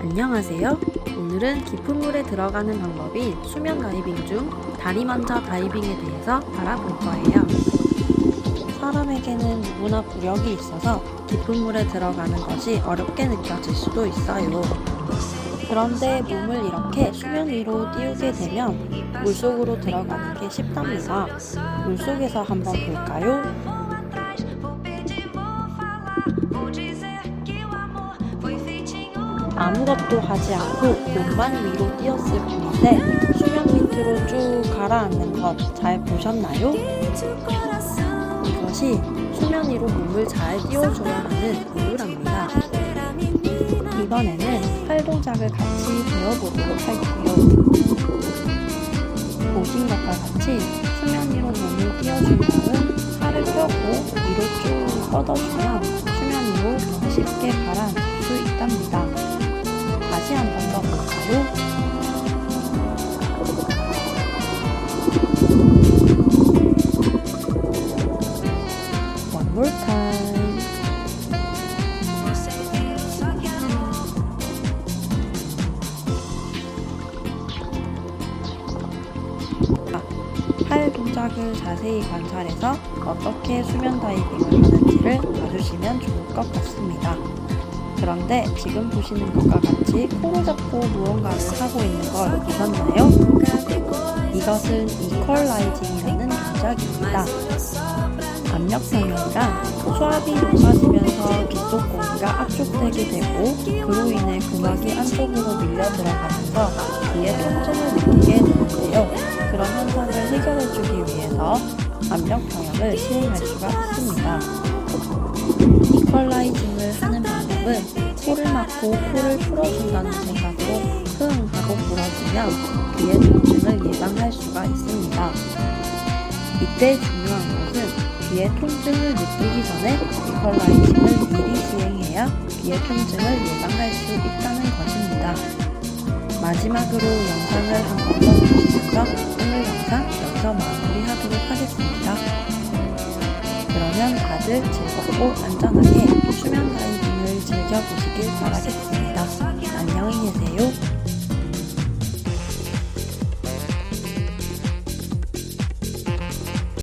안녕하세요. 오늘은 깊은 물에 들어가는 방법인 수면 다이빙 중 다리 먼저 다이빙에 대해서 알아볼 거예요. 사람에게는 누구나 구력이 있어서 깊은 물에 들어가는 것이 어렵게 느껴질 수도 있어요. 그런데 몸을 이렇게 수면 위로 띄우게 되면 물속으로 들어가는 게 쉽답니다. 물속에서 한번 볼까요? 아무것도 하지 않고 몸만 위로 띄었을 뿐인데 수면 밑으로 쭉 가라앉는 것 잘 보셨나요? 이것이 수면 위로 몸을 잘 띄워줘야 하는 이유랍니다. 이번에는 팔 동작을 같이 배워보도록 할게요. 보신 것과 같이 수면 위로 몸을 띄워준 다음 팔을 펴고 위로 쭉 뻗어주면 수면 위로 더 쉽게 가라앉을 수 있답니다. Time. 아, 팔 동작을 자세히 관찰해서 어떻게 수면 다이빙을 하는지를 봐주시면 좋을 것 같습니다. 그런데 지금 보시는 것과 같이 코를 잡고 무언가를 하고 있는 걸 보셨나요? 이것은 이퀄라이징이라는 동작입니다. 압력 평형이란 수압이 높아지면서 빗속 공기가 압축되게 되고 그로 인해 근막이 안쪽으로 밀려 들어가면서 귀에 통증을 느끼게 되는데요. 그런 현상을 해결해주기 위해서 압력 평형을 시행할 수가 있습니다. 이퀄라이징을 하는 방법은 코를 막고 코를 풀어준다는 생각으로 흥 하고 불어주면 귀의 통증을 예방할 수가 있습니다. 이때 중요한 것은 귀의 통증을 느끼기 전에 이퀄라이징을 미리 시행해야 귀의 통증을 예방할 수 있다는 것입니다. 마지막으로 영상을 한 번 더 보시면서 오늘 영상 여기서 마무리하도록 하겠습니다. 그러면 다들 즐겁고 안전하게 수면 다이빙을 즐겨보시길 바라겠습니다.